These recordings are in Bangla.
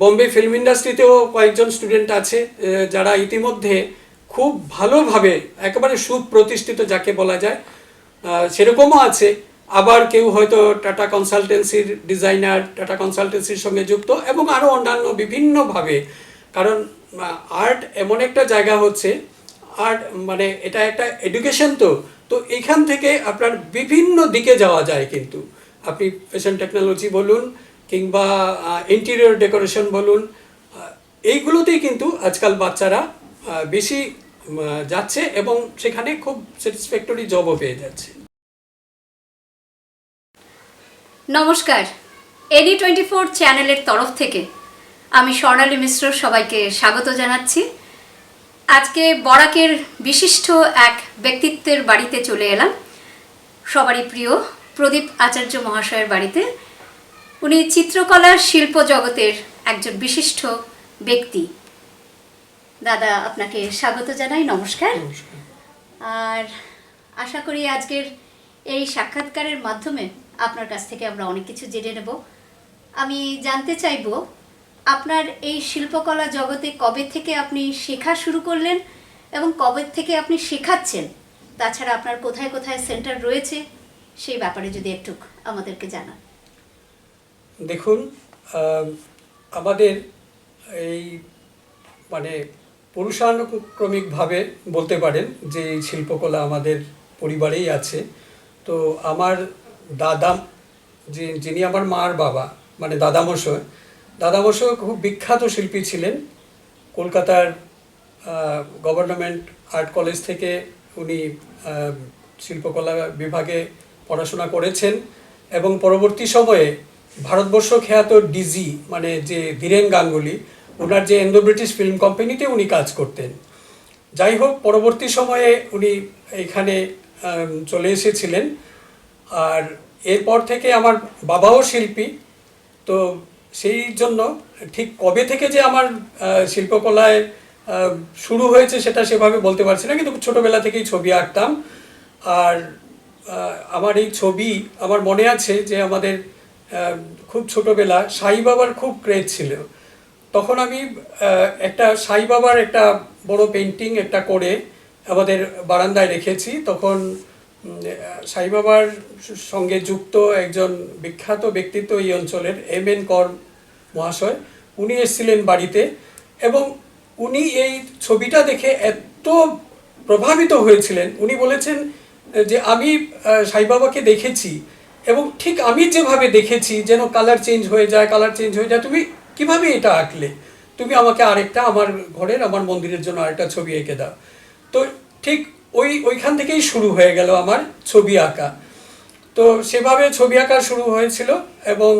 বোম্বে ফিল্ম ইন্ডাস্ট্রিতেও কয়েকজন স্টুডেন্ট আছে যারা ইতিমধ্যে খুব ভালোভাবে, একেবারে সুপ্রতিষ্ঠিত যাকে বলা যায় সেরকমও আছে। আবার কেউ হয়তো টাটা কনসালটেন্সির ডিজাইনার টাটা কনসালটেন্সির সঙ্গে যুক্ত এবং আরও অন্যান্য বিভিন্নভাবে। কারণ আর্ট এমন একটা জায়গা হচ্ছে আর্ট মানে এটা একটা এডুকেশন তো তো এখান থেকে আপনার বিভিন্ন দিকে যাওয়া যায় কিন্তু। আপনি ফ্যাশন টেকনোলজি বলুন কিংবা ইন্টেরিয়র ডেকোরেশন বলুন এইগুলোতেই কিন্তু আজকাল বাচ্চারা বেশি যাচ্ছে এবং সেখানে খুব স্যাটিসফ্যাক্টরি জবও পেয়ে যাচ্ছে। নমস্কার। এডি টোয়েন্টি ফোর চ্যানেলের তরফ থেকে আমি স্বর্ণালী মিশ্র সবাইকে স্বাগত জানাচ্ছি। আজকে বরাকের বিশিষ্ট এক ব্যক্তিত্বের বাড়িতে চলে এলাম। সবারই প্রিয় প্রদীপ আচার্য মহাশয়ের বাড়িতে। উনি চিত্রকলার শিল্প জগতের একজন বিশিষ্ট ব্যক্তি। দাদা আপনাকে স্বাগত জানাই নমস্কার। আর আশা করি আজকের এই সাক্ষাৎকারের মাধ্যমে আপনার কাছ থেকে আমরা অনেক কিছু জেনে নেব। আমি জানতে চাইব আপনার এই শিল্পকলা জগতে কবে থেকে আপনি শেখা শুরু করলেন এবং কবে থেকে আপনি শেখাচ্ছেন? তাছাড়া আপনার কোথায় কোথায় সেন্টার রয়েছে সেই ব্যাপারে যদি একটু আমাদেরকে জানান। দেখুন আমাদের এই মানে পুরুষানুক্রমিকভাবে বলতে পারেন যে এই শিল্পকলা আমাদের পরিবারেই আছে। তো আমার দাদা, যে যিনি আমার মার বাবা মানে দাদামশয় দাদামশয় খুব বিখ্যাত শিল্পী ছিলেন। কলকাতার গভর্নমেন্ট আর্ট কলেজ থেকে উনি শিল্পকলা বিভাগে পড়াশোনা করেছেন এবং পরবর্তী সময়ে ভারতবর্ষ খ্যাত ডিজি মানে যে ধীরেন গাঙ্গুলি, ওনার যে ইন্দো ব্রিটিশ ফিল্ম কোম্পানিতে উনি কাজ করতেন। যাই হোক, পরবর্তী সময়ে উনি এখানে চলে এসেছিলেন। আর এরপর থেকে আমার বাবাও শিল্পী। তো সেই জন্য ঠিক কবে থেকে যে আমার শিল্পকলায় শুরু হয়েছে সেটা সেভাবে বলতে পারছি না, কিন্তু ছোটোবেলা থেকেই ছবি আঁকতাম। আর আমার এই ছবি, আমার মনে আছে যে আমাদের খুব ছোটোবেলা সাই বাবার খুব ক্রেজ ছিল। তখন আমি একটা সাই বাবার একটা বড় পেন্টিং একটা করে আমাদের বারান্দায় রেখেছি। তখন সাই বাবার সঙ্গে যুক্ত একজন বিখ্যাত ব্যক্তিত্ব এই অঞ্চলের এম এন কর মহাশয়, উনি এসেছিলেন বাড়িতে এবং উনি এই ছবিটা দেখে এত প্রভাবিত হয়েছিলেন। উনি বলেছেন যে, আমি সাই বাবাকে দেখেছি এবং ঠিক আমি যেভাবে দেখেছি, যেন কালার চেঞ্জ হয়ে যায় কালার চেঞ্জ হয়ে যায়, তুমি কীভাবে এটা আঁকলে? তুমি আমাকে আরেকটা আমার ঘরের, আমার মন্দিরের জন্য আরেকটা ছবি এঁকে দাও। তো ঠিক ওই, ওইখান থেকেই শুরু হয়ে গেল আমার ছবি আঁকা। তো সেভাবে ছবি আঁকা শুরু হয়েছিল এবং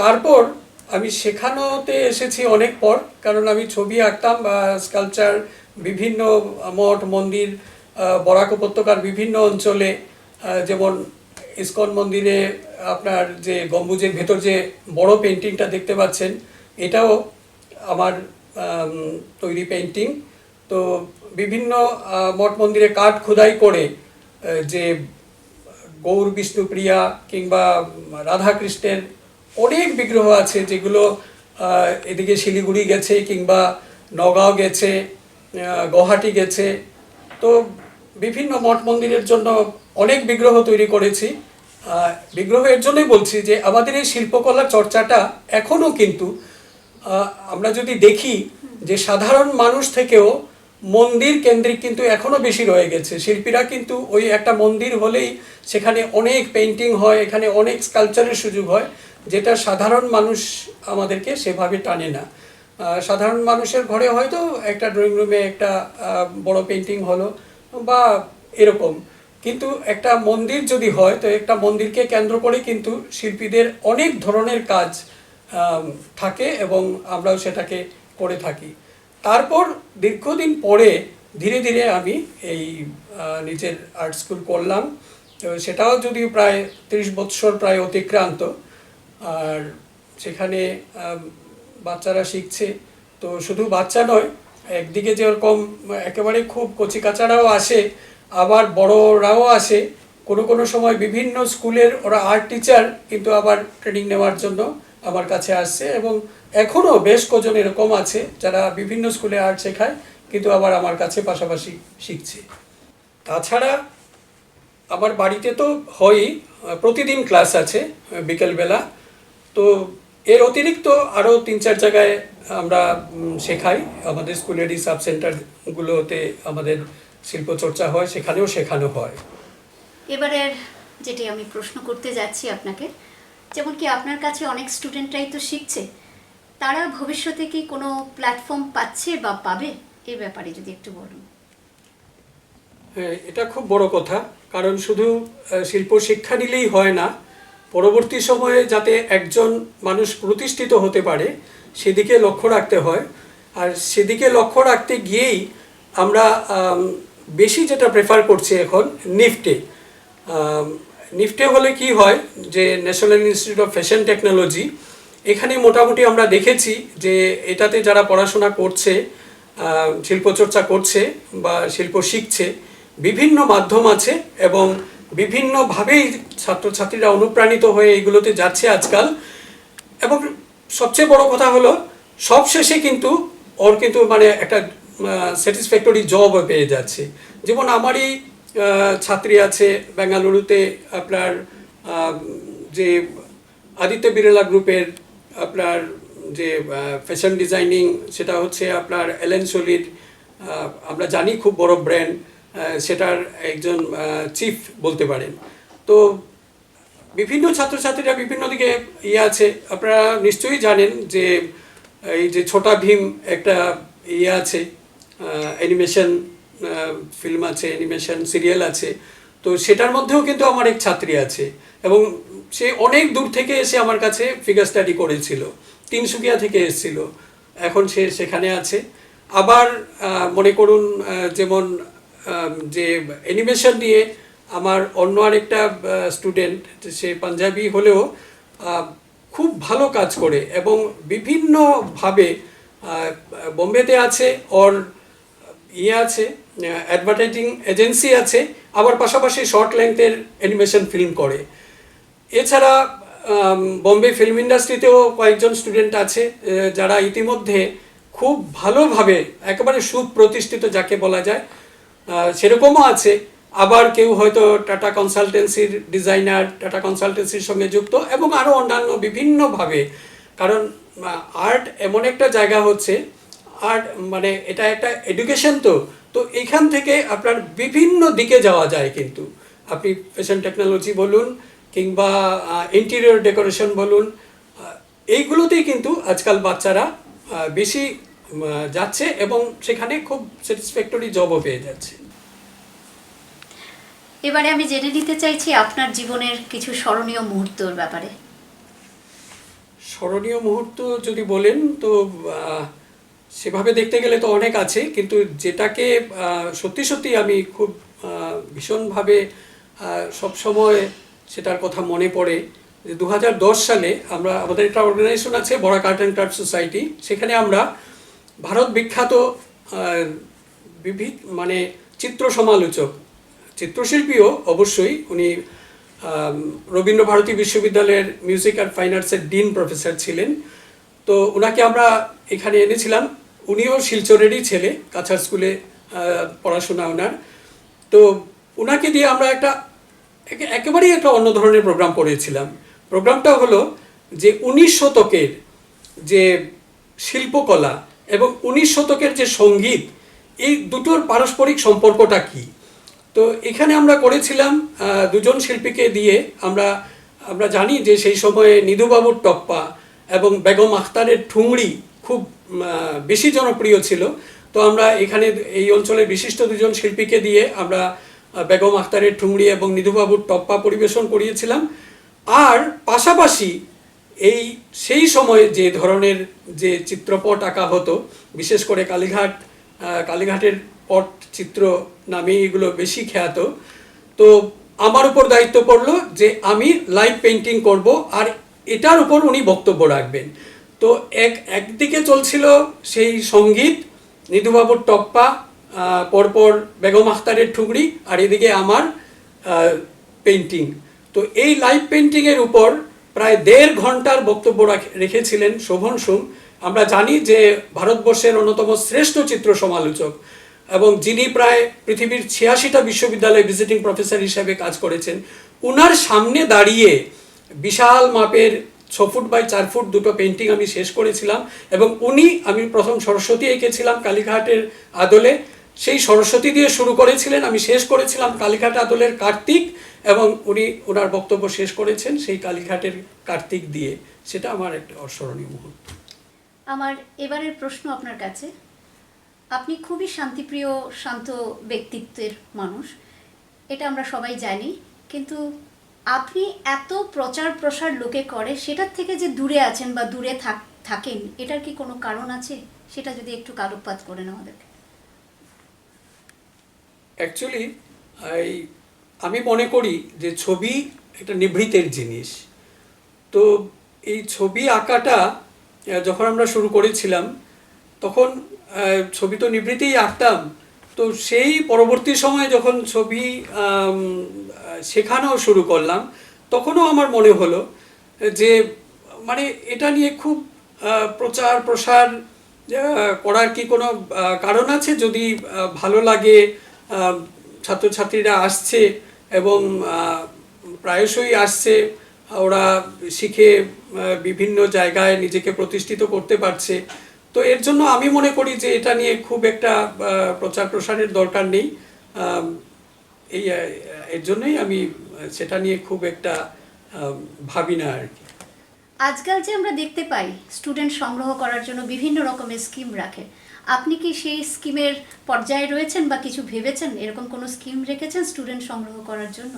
তারপর আমি শেখানোতে এসেছি অনেক পর, কারণ আমি ছবি আঁকতাম, বা স্কালচার বিভিন্ন মঠ, মন্দির বরাক উপত্যকার বিভিন্ন অঞ্চলে যেমন ইসকন মন্দিরে আপনার যে গম্বুজের ভেতর যে বড় পেন্টিংটা দেখতে পাচ্ছেন, এটাও আমার তৈরি পেন্টিং তো বিভিন্ন মঠ মন্দিরে কাঠ খোদাই করে যে গৌর বিষ্ণুপ্রিয়া কিংবা রাধাকৃষ্ণের অনেক বিগ্রহ আছে যেগুলো এদিকে শিলিগুড়ি গেছে কিংবা নগাঁও গেছে গৌহাটি গেছে। তো বিভিন্ন মঠ মন্দিরের জন্য অনেক বিগ্রহ তৈরি করেছি। বিগ্রহ এর জন্যই বলছি যে আমাদের এই শিল্পকলা চর্চাটা এখনও কিন্তু আমরা যদি দেখি যে সাধারণ মানুষ থেকেও মন্দির কেন্দ্রিক কিন্তু এখনও বেশি রয়ে গেছে। শিল্পীরা কিন্তু ওই একটা মন্দির হলেই সেখানে অনেক পেন্টিং হয়, এখানে অনেক স্কালচারের সুযোগ হয়, যেটা সাধারণ মানুষ আমাদেরকে সেভাবে টানে না। সাধারণ মানুষের ঘরে হয়তো একটা ড্রয়িং রুমে একটা বড় পেন্টিং হলো বা এরকম। কিন্তু একটা মন্দির যদি হয়, তো একটা মন্দিরকে কেন্দ্র করে কিন্তু শিল্পীদের অনেক ধরনের কাজ থাকে এবং আমরাও সেটাকে করে থাকি। তারপর দীর্ঘদিন পরে ধীরে ধীরে আমি এই নিজের আর্ট স্কুল করলাম। সেটাও যদিও প্রায় ত্রিশ বৎসর প্রায় অতিক্রান্ত। আর সেখানে বাচ্চারা শিখছে। তো শুধু বাচ্চা নয়, একদিকে যেরকম একেবারে খুব কচিকাচারাও আসে আবার বড়রাও আসে। কোনো কোনো সময় বিভিন্ন স্কুলের ওরা আর্ট টিচার কিন্তু আবার ট্রেনিং নেওয়ার জন্য আমার কাছে আসছে এবং এখনও বেশ কজন এরকম আছে যারা বিভিন্ন স্কুলে আর্ট শেখায় কিন্তু আবার আমার কাছে পাশাপাশি শিখছে। তাছাড়া আমার বাড়িতে তো হয়ই, প্রতিদিন ক্লাস আছে বিকেলবেলা। তো এর অতিরিক্ত আরও তিন চার জায়গায় আমরা শেখাই। আমাদের স্কুলেরই সাব সেন্টারগুলোতে আমাদের শিল্প চর্চা হয় সেখানেও শেখানো হয়। এবারের যেটি আমি প্রশ্ন করতে যাচ্ছি আপনাকে যেমন কি আপনার কাছে অনেক স্টুডেন্টরাই তো শিখছে তারা ভবিষ্যতে কি কোনো প্ল্যাটফর্ম পাচ্ছে বা পাবে? এ ব্যাপারে যদি একটু বলুন। হ্যাঁ এটা খুব বড় কথা কারণ শুধু শিল্প শিক্ষা নিলেই হয় না পরবর্তী সময়ে যাতে একজন মানুষ প্রতিষ্ঠিত হতে পারে সেদিকে লক্ষ্য রাখতে হয়। আর সেদিকে লক্ষ্য রাখতে গিয়েই আমরা আম, বেশি যেটা প্রেফার করছি এখন নিফটে নিফটে হলে কি হয় যে National Institute of Fashion Technology এখানে মোটামুটি আমরা দেখেছি যে, এটাতে যারা পড়াশোনা করছে শিল্পচর্চা করছে বা শিল্প শিখছে, বিভিন্ন মাধ্যম আছে এবং বিভিন্নভাবেই ছাত্রছাত্রীরা অনুপ্রাণিত হয়ে এগুলোতে যাচ্ছে আজকাল। এবং সবচেয়ে বড় কথা হলো, সবশেষে কিন্তু ওর কিন্তু মানে একটা স্যাটিসফ্যাক্টরি জব পেয়ে যাচ্ছে। যেমন আমারই ছাত্রী আছে বেঙ্গালুরুতে, আপনার যে আদিত্য বিড়লা গ্রুপের আপনার যে ফ্যাশন ডিজাইনিং সেটা হচ্ছে আপনার এলেন সলিড আমরা জানি খুব বড় ব্র্যান্ড সেটার একজন চিফ বলতে পারেন। তো বিভিন্ন ছাত্রছাত্রীরা বিভিন্ন দিকে ইয়ে আছে। আপনারা নিশ্চয়ই জানেন যে, এই যে ছোটা ভীম একটা ইয়ে আছে অ্যানিমেশন ফিল্ম আছে অ্যানিমেশন সিরিয়াল আছে। তো সেটার মধ্যেও কিন্তু আমার এক ছাত্রী আছে এবং সে অনেক দূর থেকে এসে আমার কাছে ফিগার স্টাডি করেছিল। তিনসুকিয়া থেকে এসেছিল। এখন সে সেখানে আছে। আবার মনে করুন যেমন যে অ্যানিমেশন নিয়ে আমার অন্য আরেকটা স্টুডেন্ট সে পাঞ্জাবি হলেও খুব ভালো কাজ করে এবং বিভিন্নভাবে বোম্বেতে আছে ওর ইয়ে আছে অ্যাডভার্টাইজিং এজেন্সি আছে, আবার পাশাপাশি শর্ট লেংথের অ্যানিমেশন ফিল্ম করে। এছাড়া বম্বে ফিল্ম ইন্ডাস্ট্রিতেও কয়েকজন স্টুডেন্ট আছে যারা ইতিমধ্যে খুব ভালোভাবে, একেবারে সুপ্রতিষ্ঠিত যাকে বলা যায় সেরকমও আছে। আবার কেউ হয়তো টাটা কনসালটেন্সির ডিজাইনার টাটা কনসালটেন্সির সঙ্গে যুক্ত এবং আরও অন্যান্য বিভিন্নভাবে। কারণ আর্ট এমন একটা জায়গা হচ্ছে আর্ট মানে এটা একটা এডুকেশন তো তো এইখান থেকে আপনার বিভিন্ন দিকে যাওয়া যায় কিন্তু। আপনি ফ্যাশন টেকনোলজি বলুন কিংবা ইন্টেরিয়র ডেকোরেশন বলুন এইগুলোতেই কিন্তু আজকাল বাচ্চারা বেশি যাচ্ছে এবং সেখানে খুব স্যাটিসফ্যাক্টরি জবও পেয়ে যাচ্ছে। এবারে আমি জেনে নিতে চাইছি আপনার জীবনের কিছু স্মরণীয় মুহূর্তর ব্যাপারে। স্মরণীয় মুহূর্ত যদি বলেন তো সেভাবে দেখতে গেলে তো অনেক আছে কিন্তু যেটাকে সত্যি সত্যি আমি খুব ভীষণভাবে সবসময় সেটার কথা মনে পড়ে যে দু হাজার দশ সালে আমরা আমাদের একটা অর্গানাইজেশন আছে বড়া কার্ট অ্যান্ড ক্রাফট সোসাইটি সেখানে আমরা ভারত বিখ্যাত আহ, বিভি মানে চিত্র সমালোচক চিত্রশিল্পীও অবশ্যই উনি আম, রবীন্দ্র ভারতী বিশ্ববিদ্যালয়ের মিউজিক অ্যান্ড ফাইন আর্টসের ডিন প্রফেসর ছিলেন। তো ওনাকে আমরা এখানে এনেছিলাম। উনিও শিলচরেরই ছেলে, কাছাড় স্কুলে পড়াশোনা ওনার। তো ওনাকে দিয়ে আমরা একটা একেবারেই একটা অন্য ধরনের প্রোগ্রাম করেছিলাম। প্রোগ্রামটা হলো যে উনিশ শতকের যে শিল্পকলা এবং উনিশ শতকের যে সংগীত, এই দুটোর পারস্পরিক সম্পর্কটা কী? তো এখানে আমরা করেছিলাম দুজন শিল্পীকে দিয়ে আমরা আমরা জানি যে সেই সময়ে নিধুবাবুর টপ্পা এবং বেগম আখতারের ঠুংরি খুব বেশি জনপ্রিয় ছিল। তো আমরা এখানে এই অঞ্চলের বিশিষ্ট দুজন শিল্পীকে দিয়ে আমরা বেগম আখতারের ঠুংরি এবং নিধুবাবুর টপ্পা পরিবেশন করিয়েছিলাম। আর পাশাপাশি এই সেই সময়ে যে ধরনের যে চিত্রপট আঁকা হতো, বিশেষ করে কালীঘাট কালীঘাটের পট চিত্র নামে এগুলো বেশি খ্যাত। তো আমার উপর দায়িত্ব পড়ল যে আমি লাইভ পেন্টিং করব আর এটার উপর উনি বক্তব্য রাখবেন। তো এক, একদিকে চলছিল সেই সংগীত নিধুবাবুর টপ্পা পরপর বেগম আখতারের ঠুকরি আর এদিকে আমার পেন্টিং তো এই লাইভ পেন্টিংয়ের উপর প্রায় দেড় ঘণ্টার বক্তব্য রাখ- রেখেছিলেন শোভন সুম। আমরা জানি যে ভারতবর্ষের অন্যতম শ্রেষ্ঠ চিত্র সমালোচক এবং যিনি প্রায় পৃথিবীর ছিয়াশিটা বিশ্ববিদ্যালয়ে ভিজিটিং প্রফেসর হিসেবে কাজ করেছেন, উনার সামনে দাঁড়িয়ে বিশাল মাপের ছ ফুট বাই চার ফুট দুটো পেন্টিং আমি শেষ করেছিলাম এবং উনি, আমি প্রথম সরস্বতী এঁকেছিলাম কালীঘাটের আদলে। সেই সরস্বতী দিয়ে শুরু করেছিলেন, আমি শেষ করেছিলাম কালীঘাট আদলের কার্তিক এবং উনি ওনার বক্তব্য শেষ করেছেন সেই কালীঘাটের কার্তিক দিয়ে। সেটা আমার একটা অস্মরণীয় মুহূর্ত। আমার এবারের প্রশ্ন আপনার কাছে। আপনি খুবই শান্তিপ্রিয়, শান্ত ব্যক্তিত্বের মানুষ। এটা আমরা সবাই জানি, কিন্তু আপনি এত প্রচার প্রসার লোকে করে, সেটার থেকে যে দূরে আছেন বা দূরে থাক, থাকেন, এটার কি কোনো কারণ আছে? সেটা যদি একটু আলোকপাত করেন আমাদেরকে। অ্যাকচুয়ালি এই আমি মনে করি যে ছবি একটা নিভৃতের জিনিস। তো এই ছবি আঁকাটা যখন আমরা শুরু করেছিলাম, তখন ছবি তো নিভৃতেই আঁকতাম তো সেই পরবর্তী সময়ে যখন ছবি শেখানো শুরু করলাম, তখনও আমার মনে হলো যে মানে এটা নিয়ে খুব প্রচার প্রসার করার কি কোনো কারণ আছে? যদি ভালো লাগে ছাত্রছাত্রীরা আসছে এবং প্রায়শই আসছে, ওরা শিখে বিভিন্ন জায়গায় নিজেকে প্রতিষ্ঠিত করতে পারছে তো এর জন্য আমি মনে করি যে এটা নিয়ে খুব একটা প্রচার প্রসারের দরকার নেই। এই এর জন্যই আমি সেটা নিয়ে খুব একটা ভাবি না আর কি। আজকাল যে আমরা দেখতে পাই স্টুডেন্ট সংগ্রহ করার জন্য বিভিন্ন রকমের স্কিম রাখে। আপনি কি সেই স্কিমের পর্যায়ে রয়েছেন বা কিছু ভেবেছেন? এরকম কোনো স্কিম রেখেছেন স্টুডেন্ট সংগ্রহ করার জন্য?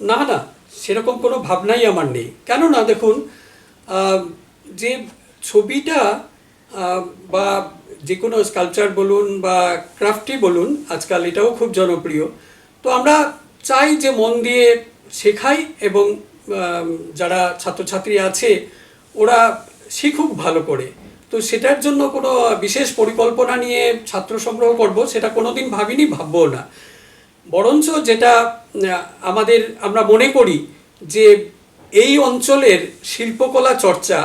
না না সেরকম কোনো ভাবনাই আমার নেই। কেননা দেখুন যে ছবিটা বা যে কোনো স্কালচার বলুন বা ক্রাফটই বলুন, আজকাল এটাও খুব জনপ্রিয়। তো আমরা চাই যে মন দিয়ে শেখাই এবং যারা ছাত্রছাত্রী আছে, ওরা শিখুক ভালো করে। তো সেটার জন্য কোনো বিশেষ পরিকল্পনা নিয়ে ছাত্র সংগ্রহ করব, সেটা কোনোদিন ভাবিনি, ভাববো না। বরঞ্চ যেটা আমাদের, আমরা মনে করি যে এই অঞ্চলের শিল্পকলা চর্চা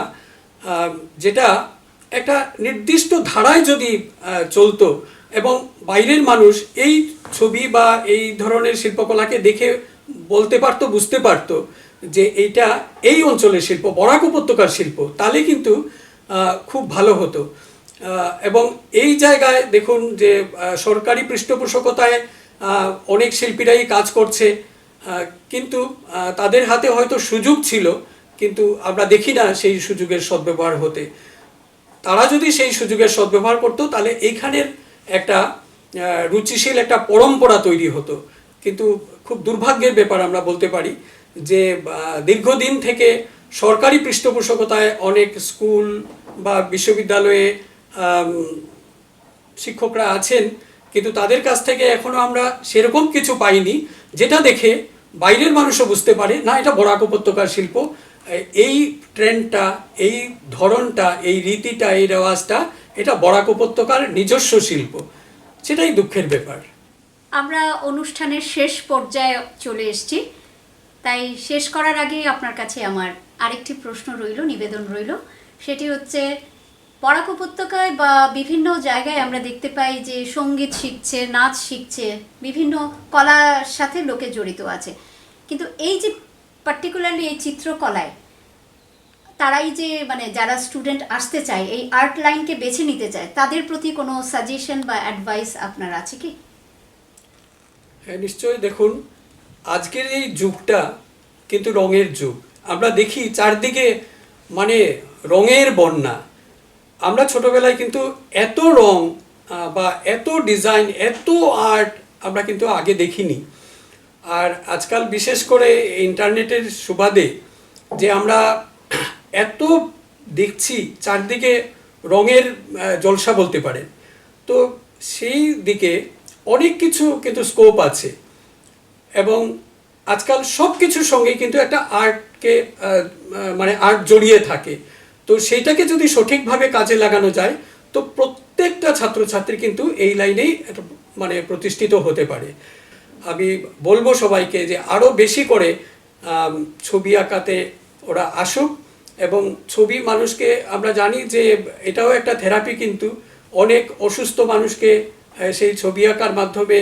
যেটা একটা নির্দিষ্ট ধারায় যদি চলতো এবং বাইরের মানুষ এই ছবি বা এই ধরনের শিল্পকলাকে দেখে বলতে পারতো, বুঝতে পারতো যে এইটা এই অঞ্চলের শিল্প, বরাক উপত্যকার শিল্প, তাহলে কিন্তু খুব ভালো হতো। এবং এই জায়গায় দেখুন যে সরকারি পৃষ্ঠপোষকতায় অনেক শিল্পীরাই কাজ করছে কিন্তু তাদের হাতে হয়তো সুযোগ ছিল, কিন্তু আমরা দেখি না সেই সুযোগের সদ্ব্যবহার হতে। তারা যদি সেই সুযোগের সদ্ব্যবহার করতো, তাহলে এইখানের একটা রুচিশীল একটা পরম্পরা তৈরি হতো। কিন্তু খুব দুর্ভাগ্যের ব্যাপার আমরা বলতে পারি যে দীর্ঘদিন থেকে সরকারি পৃষ্ঠপোষকতায় অনেক স্কুল বা বিশ্ববিদ্যালয়ে শিক্ষকরা আছেন, কিন্তু তাদের কাছ থেকে এখনও আমরা সেরকম কিছু পাইনি, যেটা দেখে বাইরের মানুষও বুঝতে পারে, না, এটা বরাক উপত্যকার শিল্প এই ট্রেন্ডটা এই ধরনটা, এই রীতিটা, এই রেওয়াজটা, এটা বরাক উপত্যকার নিজস্ব শিল্প। সেটাই দুঃখের ব্যাপার। আমরা অনুষ্ঠানের শেষ পর্যায়ে চলে এসেছি। তাই শেষ করার আগে আপনার কাছে আমার আরেকটি প্রশ্ন রইল, নিবেদন রইল। সেটি হচ্ছে, বরাক উপত্যকায় বা বিভিন্ন জায়গায় আমরা দেখতে পাই যে সংগীত শিখছে, নাচ শিখছে, বিভিন্ন কলার সাথে লোকে জড়িত আছে। কিন্তু এই যে পার্টিকুলারলি এই চিত্রকলায়, তারাই যে মানে যারা স্টুডেন্ট আসতে চায়, এই আর্ট লাইনকে বেছে নিতে চায়, তাদের প্রতি কোনো সাজেশন বা অ্যাডভাইস আপনার আছে কি? হ্যাঁ নিশ্চয়ই দেখুন, আজকের এই যুগটা কিন্তু রঙের যুগ। আমরা দেখি চারদিকে মানে রঙের বন্যা। আমরা ছোটবেলায় কিন্তু এত রং বা এত ডিজাইন এত আর্ট আমরা কিন্তু আগে দেখিনি। আর আজকাল বিশেষ করে ইন্টারনেটের সুবাদে যে আমরা এত দেখছি চারদিকে রঙের জলসা বলতে পারেন। তো সেই দিকে অনেক কিছু কিন্তু স্কোপ আছে এবং আজকাল সব কিছুর সঙ্গে কিন্তু একটা আর্টকে মানে আর্ট জড়িয়ে থাকে। তো সেইটাকে যদি সঠিকভাবে কাজে লাগানো যায়, তো প্রত্যেকটা ছাত্রছাত্রী কিন্তু এই লাইনেই মানে প্রতিষ্ঠিত হতে পারে। আমি বলব সবাইকে যে আরও বেশি করে ছবি আঁকাতে ওরা আসুক এবং ছবি মানুষকে, আমরা জানি যে এটাও একটা থেরাপি কিন্তু অনেক অসুস্থ মানুষকে সেই ছবি আঁকার মাধ্যমে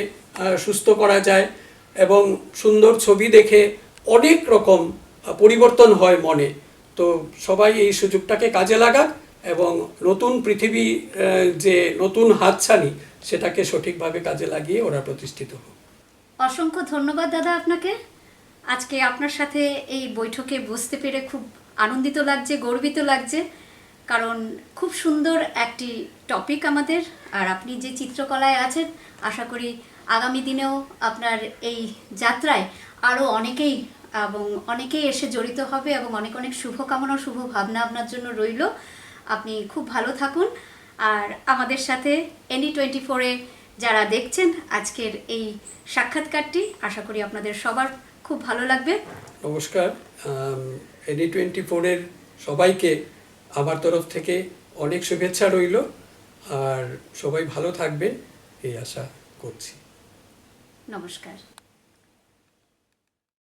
সুস্থ করা যায় এবং সুন্দর ছবি দেখে অনেক রকম পরিবর্তন হয় মনে। তো সবাই এই সুযোগটাকে কাজে লাগাক এবং নতুন পৃথিবী যে নতুন হাতছানি, সেটাকে সঠিকভাবে কাজে লাগিয়ে ওরা প্রতিষ্ঠিত হোক। অসংখ্য ধন্যবাদ দাদা আপনাকে। আজকে আপনার সাথে এই বৈঠকে বসতে পেরে খুব আনন্দিত লাগছে, গর্বিত লাগছে। কারণ খুব সুন্দর একটি টপিক আমাদের। আর আপনি যে চিত্রকলায় আছেন, আশা করি আগামী দিনেও আপনার এই যাত্রায় আরও অনেকেই এবং অনেকেই এসে জড়িত হবে এবং অনেক অনেক শুভকামনা শুভ ভাবনা আপনার জন্য রইল। আপনি খুব ভালো থাকুন। আর আমাদের সাথে এনি টোয়েন্টি ফোরে যারা দেখছেন আজকের এই সাক্ষাৎকারটি আশা করি আপনাদের সবার খুব ভালো লাগবে। নমস্কার এডি টোয়েন্টি ফোরের সবাইকে আমার তরফ থেকে অনেক শুভেচ্ছা রইল আর সবাই ভালো থাকবেন এই আশা করছি। নমস্কার।